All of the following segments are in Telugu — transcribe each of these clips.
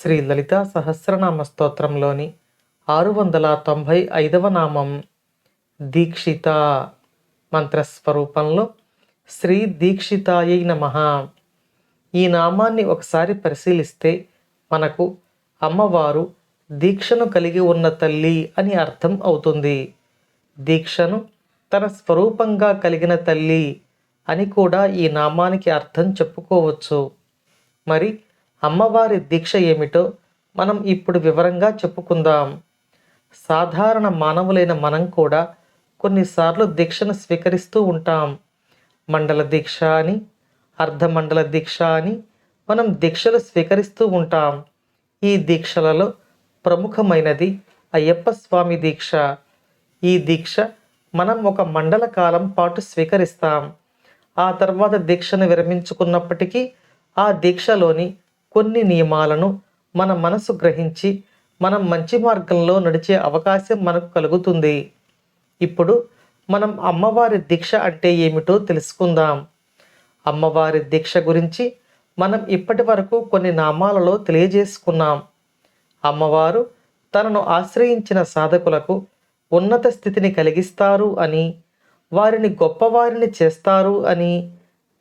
శ్రీ లలితా సహస్రనామ స్తోత్రంలోని ఆరు వందల తొంభై ఐదవ నామం దీక్షిత మంత్రస్వరూపంలో శ్రీ దీక్షితాయై నమ. ఈ నామాన్ని ఒకసారి పరిశీలిస్తే మనకు అమ్మవారు దీక్షను కలిగి ఉన్న తల్లి అని అర్థం అవుతుంది. దీక్షను తన స్వరూపంగా కలిగిన తల్లి అని కూడా ఈ నామానికి అర్థం చెప్పుకోవచ్చు. మరి అమ్మవారి దీక్ష ఏమిటో మనం ఇప్పుడు వివరంగా చెప్పుకుందాం. సాధారణ మానవులైన మనం కూడా కొన్నిసార్లు దీక్షను స్వీకరిస్తూ ఉంటాం. మండల దీక్ష అని అర్ధమండల దీక్ష అని మనం దీక్షలు స్వీకరిస్తూ ఉంటాం. ఈ దీక్షలలో ప్రముఖమైనది అయ్యప్ప స్వామి దీక్ష. ఈ దీక్ష మనం ఒక మండల కాలం పాటు స్వీకరిస్తాం. ఆ తర్వాత దీక్షను విరమించుకున్నప్పటికీ ఆ దీక్షలోని కొన్ని నియమాలను మన మనసు గ్రహించి మనం మంచి మార్గంలో నడిచే అవకాశం మనకు కలుగుతుంది. ఇప్పుడు మనం అమ్మవారి దీక్ష అంటే ఏమిటో తెలుసుకుందాం. అమ్మవారి దీక్ష గురించి మనం ఇప్పటి వరకు కొన్ని నామాలలో తెలియజేసుకున్నాం. అమ్మవారు తనను ఆశ్రయించిన సాధకులకు ఉన్నత స్థితిని కలిగిస్తారు అని వారిని గొప్పవారిని చేస్తారు అని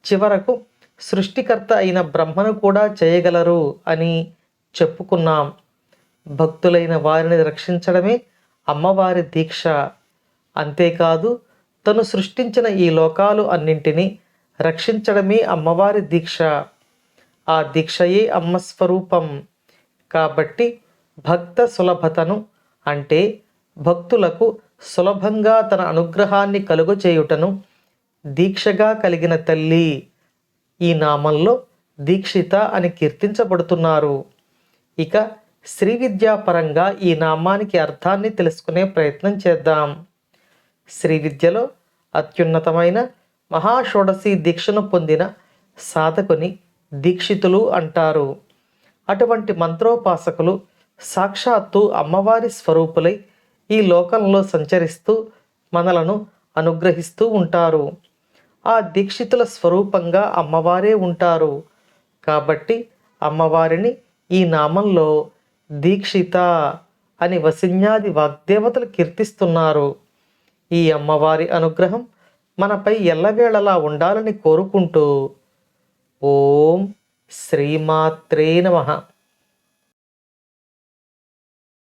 చివరకు సృష్టికర్త అయిన బ్రహ్మను కూడా చేయగలరు అని చెప్పుకున్నాం. భక్తులైన వారిని రక్షించడమే అమ్మవారి దీక్ష. అంతేకాదు తను సృష్టించిన ఈ లోకాలు అన్నింటినీ రక్షించడమే అమ్మవారి దీక్ష. ఆ దీక్షయే అమ్మ స్వరూపం. కాబట్టి భక్త సులభతను అంటే భక్తులకు సులభంగా తన అనుగ్రహాన్ని కలుగచేయుటను దీక్షగా కలిగిన తల్లి. ఈ నామంలో దీక్షిత అని కీర్తించబడుతున్నారు. ఇక శ్రీ విద్యాపరంగా ఈ నామానికి అర్థాన్ని తెలుసుకునే ప్రయత్నం చేద్దాం. శ్రీ విద్యలో అత్యున్నతమైన మహాషోడశి దీక్షను పొందిన సాధకుని దీక్షితులు అంటారు. అటువంటి మంత్రోపాసకులు సాక్షాత్తు అమ్మవారి స్వరూపులై ఈ లోకంలో సంచరిస్తూ మనలను అనుగ్రహిస్తూ ఉంటారు. ఆ దీక్షితుల స్వరూపంగా అమ్మవారే ఉంటారు. కాబట్టి అమ్మవారిని ఈ నామంలో దీక్షిత అని వసిన్యాది వాగ్దేవతలు కీర్తిస్తున్నారు. ఈ అమ్మవారి అనుగ్రహం మనపై ఎల్లవేళలా ఉండాలని కోరుకుంటూ ఓం శ్రీమాత్రే నమః.